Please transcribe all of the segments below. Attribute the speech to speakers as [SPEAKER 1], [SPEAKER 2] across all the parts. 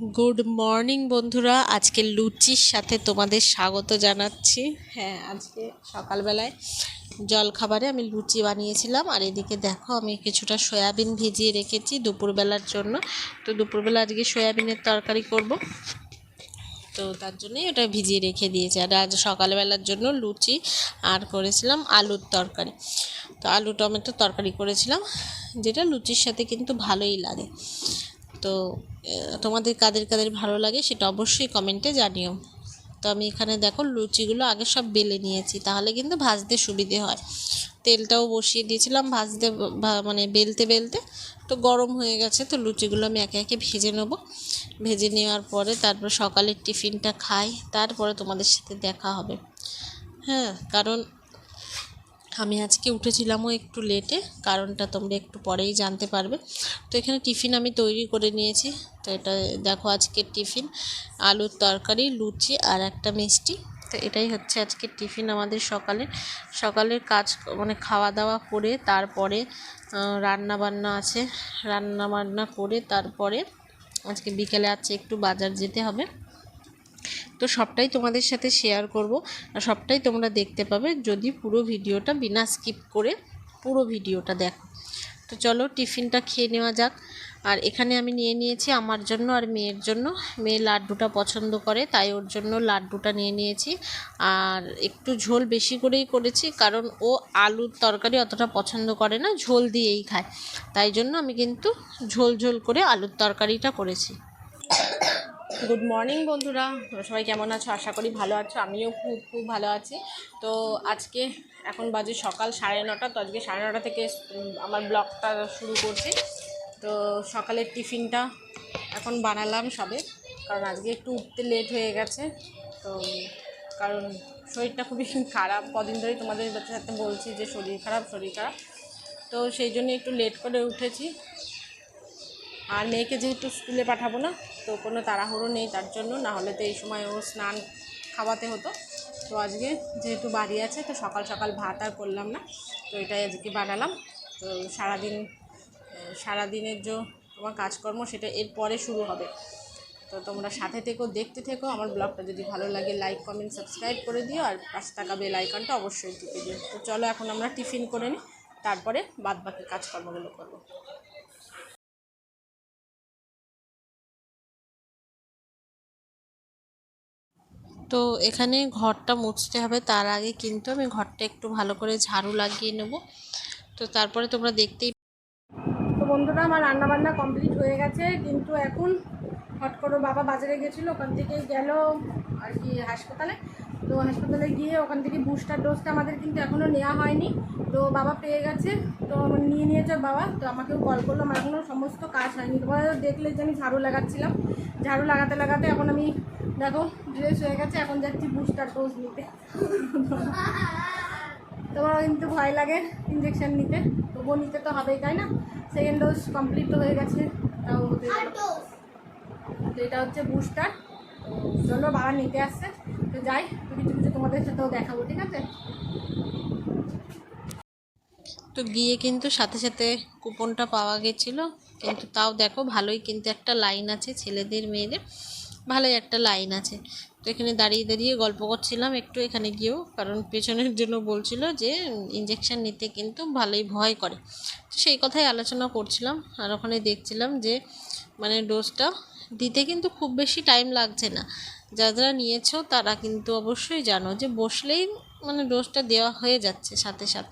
[SPEAKER 1] Good morning বন্ধুরা। আজকে লুচির সাথে তোমাদের স্বাগত জানাচ্ছি। হ্যাঁ আজকে সকালবেলায় জলখাবারে আমি লুচি বানিয়েছিলাম। আর এদিকে দেখো, আমি কিছুটা সয়াবিন ভিজিয়ে রেখেছি দুপুরবেলার জন্য। তো দুপুরবেলা আজকে সয়াবিনের তরকারি করব। তো তার জন্যই ওটা ভিজিয়ে রেখে দিয়েছি। আর আজ সকালবেলার জন্য লুচি আর করেছিলাম আলুর তরকারি। তো আলু টমেটো তরকারি করেছিলাম, যেটা লুচির সাথে কিন্তু ভালোই লাগে। তো তোমাদের কাদের কাদের ভালো লাগে সেটা অবশ্যই কমেন্টে জানিও। তো আমি এখানে দেখো লুচিগুলো আগে সব বেলে নিয়েছি, তাহলে কিন্তু ভাজতে সুবিধে হয়। তেলটাও বসিয়ে দিয়েছিলাম ভাজতে মানে বেলতে বেলতে তো গরম হয়ে গেছে, তো লুচিগুলো আমি একে একে ভেজে নেব। ভেজে নেওয়ার পরে তারপর সকালের টিফিনটা খাই, তারপরে তোমাদের সাথে দেখা হবে। হ্যাঁ কারণ আমি আজকে উঠেছিলামও একটু লেটে কারণটা তোমরা একটু পরেই জানতে পারবে। তো এখানে টিফিন আমি তৈরি করে নিয়েছি। তো এটা দেখো আজকের টিফিন। আলুর তরকারি, লুচি আর একটা মিষ্টি। তো এটাই হচ্ছে আজকের টিফিন আমাদের সকালে সকালের কাজ মানে খাওয়া দাওয়া করে তারপরে রান্না বান্না আছে। রান্না বান্না করে তারপরে আজকে বিকেলে আছে একটু বাজার যেতে হবে। তো সবটাই তোমাদের সাথে শেয়ার করব। আর সবটাই তোমরা দেখতে পাবে যদি পুরো ভিডিওটা বিনা স্কিপ করে পুরো ভিডিওটা দেখো। তো চলো টিফিনটা খেয়ে নেওয়া যাক। আর এখানে আমি নিয়ে নিয়েছি আমার জন্য আর মেয়ের জন্য। মেয়ে লাড্ডুটা পছন্দ করে, তাই ওর জন্য লাড্ডুটা নিয়ে নিয়েছি। আর একটু ঝোল বেশি করেই করেছি, কারণ ও আলুর তরকারি অতটা পছন্দ করে না, ঝোল দিয়েই খায়। তাই জন্য আমি কিন্তু ঝোল ঝোল করে আলুর তরকারিটা করেছি। গুড মর্নিং বন্ধুরা। সবাই কেমন আছো? আশা করি ভালো আছো। আমিও খুব খুব ভালো আছি। তো আজকে এখন বাজে সকাল সাড়ে নটা। তো আজকে সাড়ে নটা থেকে আমার ব্লগটা শুরু করছি। তো সকালের টিফিনটা এখন বানালাম সবে। কারণ আজকে একটু উঠতে লেট হয়ে গেছে। তো, কারণ শরীরটা খুবই খারাপ। কদিন ধরেই তোমাদের সাথে বলছি যে শরীর খারাপ শরীর খারাপ। তো সেই জন্য একটু লেট করে উঠেছি। আর মেয়েকে যেহেতু স্কুলে পাঠাবো না, তো কোনো তাড়াহুড়ো নেই তার জন্য। না হলে তো এই সময় ও স্নান খাওয়াতে হতো। তো আজকে যেহেতু বাড়ি আছে, তো সকাল সকাল ভাত আর করলাম না। তো এটাই আজকে বানালাম। তো সারাদিন, সারাদিনের যে তোমার কাজকর্ম, সেটা এরপরে শুরু হবে। তো তোমরা সাথে থেকেও দেখতে থেকো। আমার ব্লগটা যদি ভালো লাগে লাইক কমেন্ট সাবস্ক্রাইব করে দিও। আর পাশে থাকা বেল আইকনটা অবশ্যই টিপে দিও। তো চলো এখন আমরা টিফিন করে নিই। তারপরে বাদ বাকি কাজকর্মগুলো করব। তো এখানে ঘরটা মুছতে হবে, তার আগে কিন্তু আমি ঘরটা একটু ভালো করে ঝাড়ু লাগিয়ে নেব। তো তারপরে তোমরা দেখতেই তো বন্ধুরা, আমার রান্নাবান্না কমপ্লিট হয়ে গেছে, কিন্তু এখন হট করে বাবা বাজারে গেছিল, ওখান থেকে গেল আর কি হাসপাতালে। তো হাসপাতালে গিয়ে ওখান থেকে বুস্টার ডোজটা আমাদের কিন্তু এখনও নেওয়া হয়নি। তো বাবা পেয়ে গেছে, তো নিয়ে নিয়েছে বাবা, তো আমাকেও কল করল, আমার এখনও সমস্ত কাজ হয়নি। তোমার দেখলে যে আমি ঝাড়ু লাগাচ্ছিলাম। ঝাড়ু লাগাতে লাগাতে এখন আমি দেখো ড্রেস হয়ে গেছে এখন যাচ্ছি বুস্টার ডোজ নিতে। তোমার কিন্তু ভয় লাগে ইঞ্জেকশন নিতে তবুও নিতে তো হবেই তাই না? সেকেন্ড ডোজ কমপ্লিট তো হয়ে গেছে তাও তো এটা হচ্ছে বুস্টার চলো বাবা নিতে আসছে। তো যাই তো কিছু কিছু তোমাদের সাথেও দেখাবো ঠিক আছে? তো গিয়ে কিন্তু সাথে সাথে কুপনটা পাওয়া গেছিল। কিন্তু তাও দেখো ভালোই কিন্তু একটা লাইন আছে ছেলেদের মেয়েদের। ভালোই একটা লাইন আছে। তো এখানে দাঁড়িয়ে দাঁড়িয়ে গল্প করছিলাম একটু এখানে গিয়েও, কারণ পেছনের জন্য বলছিল যে ইঞ্জেকশান নিতে কিন্তু ভালোই ভয় করে। তো সেই কথাই আলোচনা করছিলাম আর ওখানে দেখছিলাম যে মানে ডোজটা দিতে কিন্তু খুব বেশি টাইম লাগছে না। যারা যারা নিয়েছো তারা কিন্তু অবশ্যই জানো যে, বসলেই মানে ডোজটা দেওয়া হয়ে যাচ্ছে সাথে সাথে।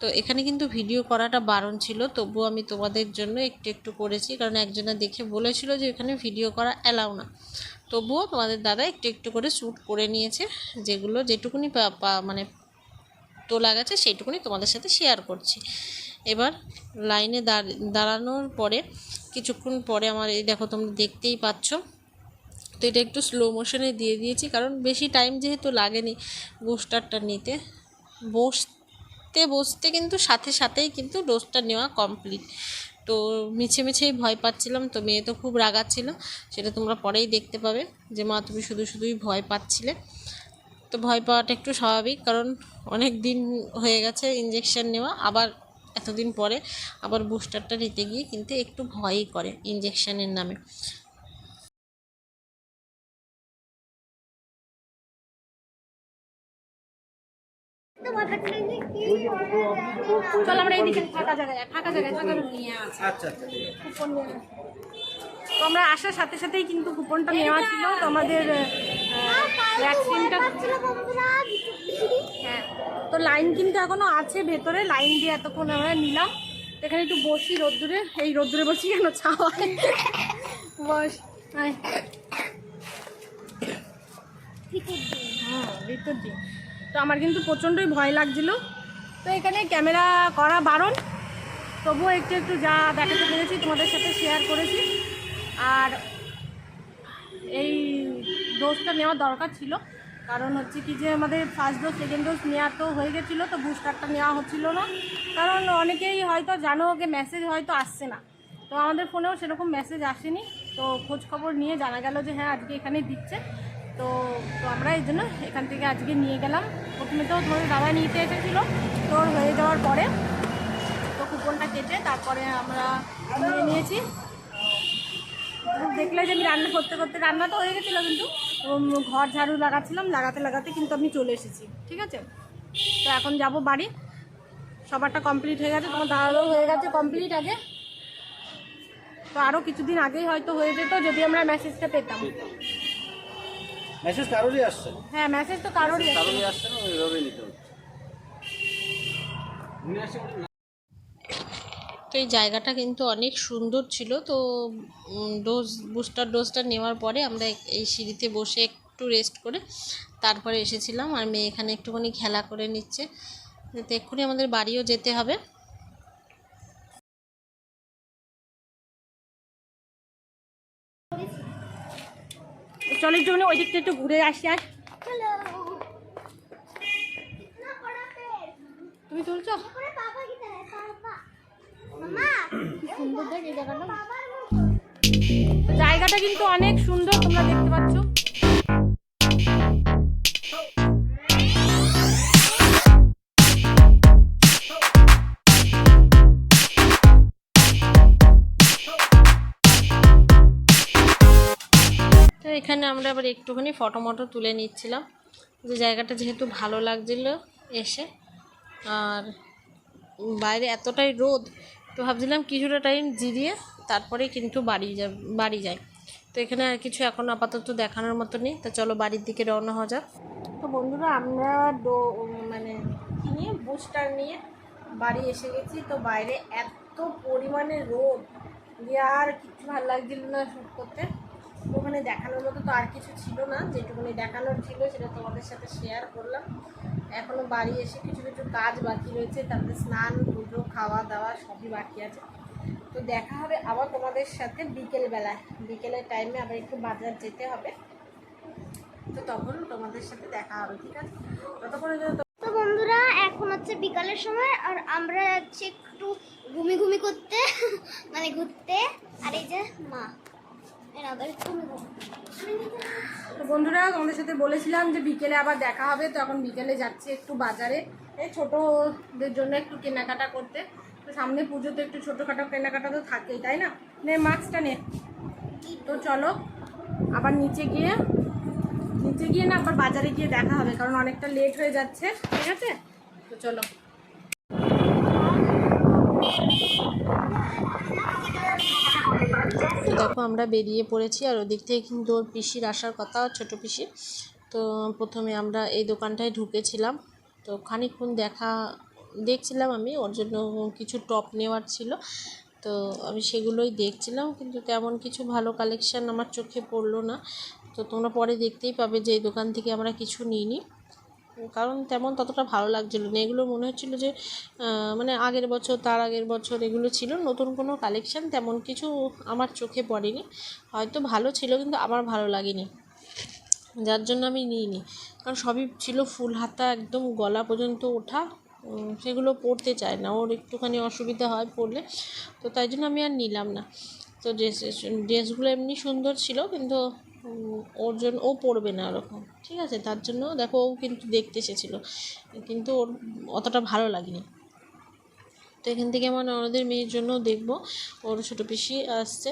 [SPEAKER 1] তো এখানে কিন্তু ভিডিও করাটা বারণ ছিল। তবুও আমি তোমাদের জন্য একটু একটু করেছি, কারণ একজনে দেখে বলেছিল যে এখানে ভিডিও করা অ্যালাউ না। তবুও তোমাদের দাদা একটু একটু করে শ্যুট করে নিয়েছে, যেগুলো যেটুকুনি মানে তোলা গেছে সেইটুকুনি তোমাদের সাথে শেয়ার করছি। এবার লাইনে দাঁড়ানোর পরে, কিছুক্ষণ পরে আমার এই দেখো তোমরা দেখতেই পাচ্ছ। তো এটা একটু স্লো মোশনে দিয়ে দিয়েছি, কারণ বেশি টাইম যেহেতু লাগেনি বুস্টারটা নিতে। বসতে বসতে কিন্তু সাথে সাথেই কিন্তু ডোজটা নেওয়া কমপ্লিট তো মিছে মিছেই ভয় পাচ্ছিলাম, তো মেয়ে তো খুব রাগাচ্ছিল, সেটা তোমরা পরেই দেখতে পাবে যে, মা, তুমি শুধু শুধুই ভয় পাচ্ছিলে। তো ভয় পাওয়াটা একটু স্বাভাবিক, কারণ অনেক দিন হয়ে গেছে ইঞ্জেকশান নেওয়া, আবার এতদিন পরে আবার বুস্টারটা নিতে গিয়ে কিন্তু একটু ভয়ই করে ইঞ্জেকশানের নামে।
[SPEAKER 2] চল আমরা এইদিকে ফাঁকা জায়গায় ফাঁকা জায়গায় ফাঁকা নিয়ে আসি
[SPEAKER 3] আচ্ছা আচ্ছা
[SPEAKER 2] কুপন নিয়ে আসি। তো আমরা আসার সাথে সাথেই কিন্তু কুপনটা নেওয়া ছিল। তো আমাদের ভ্যাকসিনটা হ্যাঁ তো লাইন কিন্তু এখনও আছে ভেতরে লাইন দিয়ে এতক্ষণ আমরা নিলাম। এখানে একটু বসি রোদ্দুরে। এই রোদ্দুরে বসি কেন? ছাওয়ায়। বস ভিতর দিন তো আমার কিন্তু প্রচণ্ডই ভয় লাগছিল। তো এখানে ক্যামেরা করা বারণ। তবুও একটু একটু যা দেখাতে পেরেছি, তোমাদের সাথে শেয়ার করেছি। আর এই ডোজটা নেওয়া দরকার ছিল। কারণ হচ্ছে কি যে আমাদের ফার্স্ট ডোজ সেকেন্ড ডোজ নেওয়া তো হয়ে গেছিল, তো বুস্টারটা নেওয়া হচ্ছিল না। কারণ অনেকেই হয়তো জানো যে মেসেজ হয়তো আসছে না। তো আমাদের ফোনেও সেরকম মেসেজ আসেনি। তো খোঁজ খবর নিয়ে জানা গেল যে হ্যাঁ আজকে এখানে দিচ্ছে। তো তো আমরা এই জন্য এখান থেকে আজকে নিয়ে গেলাম। প্রথমে তো ধরে দাদা নিতে এসেছিল তোর হয়ে যাওয়ার পরে তো কুপনটা কেটে তারপরে আমরা নিয়ে নিয়েছি। দেখলে যে আমি রান্না করতে করতে, রান্না তো হয়ে গেছিল কিন্তু ঘর ঝাড়ু লাগাচ্ছিলাম, লাগাতে লাগাতে কিন্তু আমি চলে এসেছি, ঠিক আছে? তো এখন যাব বাড়ি। সবারটা কমপ্লিট হয়ে গেছে, তোমার দাদারও হয়ে গেছে কমপ্লিট আগে। তো আরও কিছুদিন আগেই হয়তো হয়ে যেত, যদি আমরা মেসেজটা পেতাম।
[SPEAKER 3] মেসেজ কারোরই আসছে না
[SPEAKER 2] হ্যাঁ মেসেজ তো কারোরই।
[SPEAKER 3] কারোরই আসছে না ওইভাবেই নিতে হচ্ছে।
[SPEAKER 2] তো এই জায়গাটা কিন্তু অনেক সুন্দর ছিল তো ডোজ বুস্টার ডোজটা নেওয়ার পরে আমরা এক- এই সিঁড়িতে বসে একটু রেস্ট করে তারপরে এসেছিলাম আর মেয়ে এখানে একটুখানি খেলা করে নিচ্ছে তো এক্ষুনি আমাদের বাড়িও যেতে হবে চলের জন্য ওই দিকটা একটু ঘুরে আসি আর তুমি জায়গাটা কিন্তু অনেক সুন্দর তোমরা দেখতে পাচ্ছ। আমরা আবার একটুখানি ফটো মটো তুলে নিচ্ছিলাম। যে জায়গাটা যেহেতু ভালো লাগছিল এসে, আর বাইরে এতটাই রোদ, তো ভাবছিলাম কিছুটা টাইম জিরিয়ে তারপরে কিন্তু বাড়ি যা বাড়ি যাই। তো এখানে আর কিছু এখন আপাতত দেখানোর মতো নেই, তো চলো বাড়ির দিকে রওনা হওয়া যাক। তো বন্ধুরা, আমরা ডো মানে কি নিয়ে? বুস্টার নিয়ে বাড়ি এসে গেছি। তো বাইরে এত পরিমাণে রোদ দিয়ে আর কিছু ভালো লাগছিল না শ্যুট করতে। ওখানে দেখানোর মতো তো আর কিছু ছিল না। যেটুকুনি দেখানোর ছিল সেটা তোমাদের সাথে শেয়ার করলাম। এখনও বাড়ি এসে কিছু কিছু কাজ বাকি রয়েছে তারপরে স্নান, পুজো খাওয়া দাওয়া সবই বাকি আছে। তো দেখা হবে আবার তোমাদের সাথে বিকেলবেলায়। বিকেলের টাইমে আবার একটু বাজার যেতে হবে। তো তখন তোমাদের সাথে দেখা হবে, ঠিক আছে? ততক্ষণে
[SPEAKER 4] তো বন্ধুরা, এখন হচ্ছে বিকালের সময়, আর আমরা যাচ্ছি একটু ঘুমি ঘুমি করতে মানে ঘুরতে। আর এই যে মা।
[SPEAKER 2] তো বন্ধুরা তোমাদের সাথে বলেছিলাম যে বিকেলে আবার দেখা হবে তো এখন বিকেলে যাচ্ছি একটু বাজারে। এই ছোটোদের জন্য একটু কেনাকাটা করতে। তো সামনে পুজোতে একটু ছোটোখাটো কেনাকাটা তো থাকেই তাই না? নে মাস্কটা নে। তো চলো আবার নিচে গিয়ে নিচে গিয়ে না আবার বাজারে গিয়ে দেখা হবে কারণ অনেকটা লেট হয়ে যাচ্ছে ঠিক আছে? তো চলো। তো দেখো, আমরা বেরিয়ে পড়েছি আর ওদিক থেকে কিন্তু ওর পিসির আসার কথা ছোট পিসি। তো প্রথমে আমরা এই দোকানটায় ঢুকেছিলাম। তো খানিকক্ষণ দেখা দেখছিলাম আমি, ওর জন্য কিছু টপ নেওয়ার ছিল। তো আমি সেগুলোই দেখছিলাম, কিন্তু তেমন কিছু ভালো কালেকশান আমার চোখে পড়ল না। তো তোমরা পরে দেখতেই পাবে যে এই দোকান থেকে আমরা কিছু নিইনি। কারণ তেমন ততটা ভালো লাগছিল না। এগুলো মনে হচ্ছিল যে মানে আগের বছর, তার আগের বছর এগুলো ছিল। নতুন কোনো কালেকশান তেমন কিছু আমার চোখে পড়েনি। হয়তো ভালো ছিল কিন্তু আমার ভালো লাগেনি। যার জন্য আমি নিইনি। কারণ সবই ছিল ফুল হাতা, একদম গলা পর্যন্ত ওঠা। সেগুলো পরতে চায় না। ওর একটুখানি অসুবিধা হয় পরলে তো তাই জন্য আমি আর নিলাম না। তো ড্রেস ড্রেসগুলো এমনি সুন্দর ছিল কিন্তু ওর জন্য, ও পড়বে না ওরকম। ঠিক আছে? তার জন্য দেখো, ও কিন্তু দেখতে এসেছিল। কিন্তু ওর অতটা ভালো লাগেনি। তো এখান থেকে আমার ননদের মেয়ের জন্য দেখব। ওর ছোটো পিসি আসছে,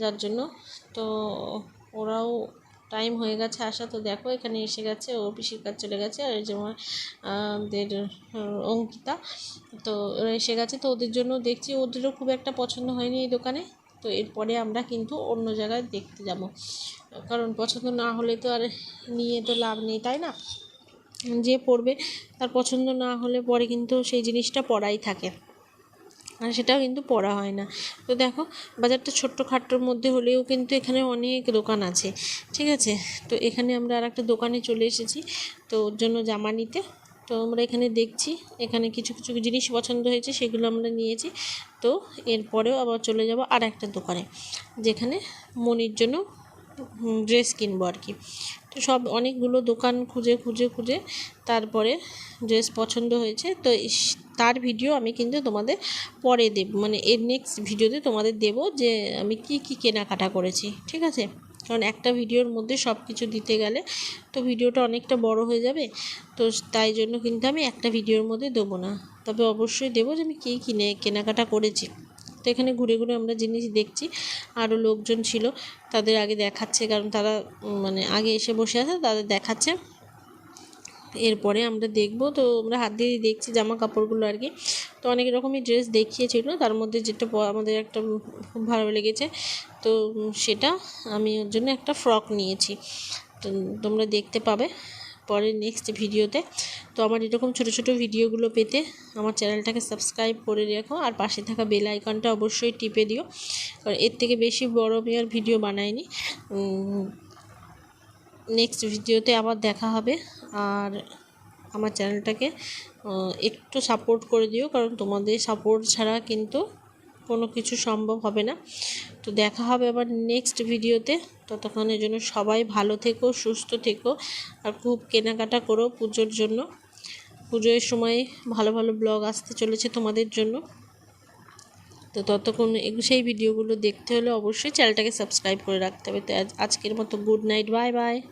[SPEAKER 2] যার জন্য। তো ওরাও
[SPEAKER 1] টাইম হয়ে গেছে আসা। তো দেখো, এখানে এসে গেছে, ও পিসির কাজ চলে গেছে। আর এই যে আমার, আমাদের অঙ্কিতা, তো ওরা এসে গেছে। তো ওদের জন্য দেখছি, ওদেরও খুব একটা পছন্দ হয়নি এই দোকানে। তো এরপরে আমরা কিন্তু অন্য জায়গায় দেখতে যাব। কারণ পছন্দ না হলে তো আর নিয়ে তো লাভ নেই, তাই না? যে পড়বে তার পছন্দ না হলে পরে কিন্তু সেই জিনিসটা পড়াই থাকে। আর সেটাও কিন্তু পড়া হয় না। তো দেখো, বাজারটা ছোট্ট খাট্টোর মধ্যে হলেও কিন্তু এখানে অনেক দোকান আছে, ঠিক আছে? তো এখানে আমরা আর একটা দোকানে চলে এসেছি, তো ওর জন্য জামা নিতে। তো আমরা এখানে দেখছি, এখানে কিছু কিছু জিনিস পছন্দ হয়েছে, সেগুলো আমরা নিয়েছি। তো এরপরেও আবার চলে যাব আর একটা দোকানে, যেখানে মনির জন্য ড্রেস কিনবো আর কি। তো সব অনেকগুলো দোকান খুঁজে খুঁজে খুঁজে তারপরে ড্রেস পছন্দ হয়েছে। তো তার ভিডিও আমি কিন্তু তোমাদের পরে দেব মানে এর নেক্সট ভিডিওতে তোমাদের দেব যে আমি কি কি কেনাকাটা করেছি, ঠিক আছে? কারণ একটা ভিডিওর মধ্যে সব কিছু দিতে গেলে তো ভিডিওটা অনেকটা বড় হয়ে যাবে। তো তাই জন্য কিন্তু আমি একটা ভিডিওর মধ্যে দেবো না। তবে অবশ্যই দেবো যে আমি কী কিনে, কেনাকাটা করেছি। তো এখানে ঘুরে ঘুরে আমরা জিনিস দেখছি। আরও লোকজন ছিল, তাদের আগে দেখাচ্ছে, কারণ তারা মানে আগে এসে বসে আছে, তাদের দেখাচ্ছে। এরপরে আমরা দেখব, তো আমরা হাত দিয়ে দেখছি জামা কাপড়গুলো আর কি। তো অনেক রকমই ড্রেস দেখিয়েছিল, তার মধ্যে যেটা আমাদের একটা খুব ভালো লেগেছে। তো সেটা আমি ওর জন্য একটা ফ্রক নিয়েছি। তো তোমরা দেখতে পাবে। পরে নেক্সট ভিডিওতে। তো আমার এরকম ছোট ছোট ভিডিওগুলো পেতে আমার চ্যানেলটাকে সাবস্ক্রাইব করে রেখো আর পাশে থাকা বেল আইকনটা অবশ্যই টিপে দিও। কারণ এর থেকে বেশি বড় আমি আর ভিডিও বানাইনি। নেক্সট ভিডিওতে আবার দেখা হবে। আর আমার চ্যানেলটাকে একটু সাপোর্ট করে দিও। কারণ তোমাদের সাপোর্ট ছাড়া কিন্তু কোনো কিছু সম্ভব হবে না। তো দেখা হবে আবার নেক্সট ভিডিওতে। ততক্ষণের জন্য সবাই ভালো থেকো, সুস্থ থেকো আর খুব কেনাকাটা করো পুজোর জন্য। পুজোর সময় ভালো ভালো ব্লগ আসতে চলেছে তোমাদের জন্য। তো ততক্ষণ সেই ভিডিওগুলো দেখতে হলে অবশ্যই চ্যানেলটাকে সাবস্ক্রাইব করে রাখতে হবে। তো আজকের মতো গুড নাইট বাই বাই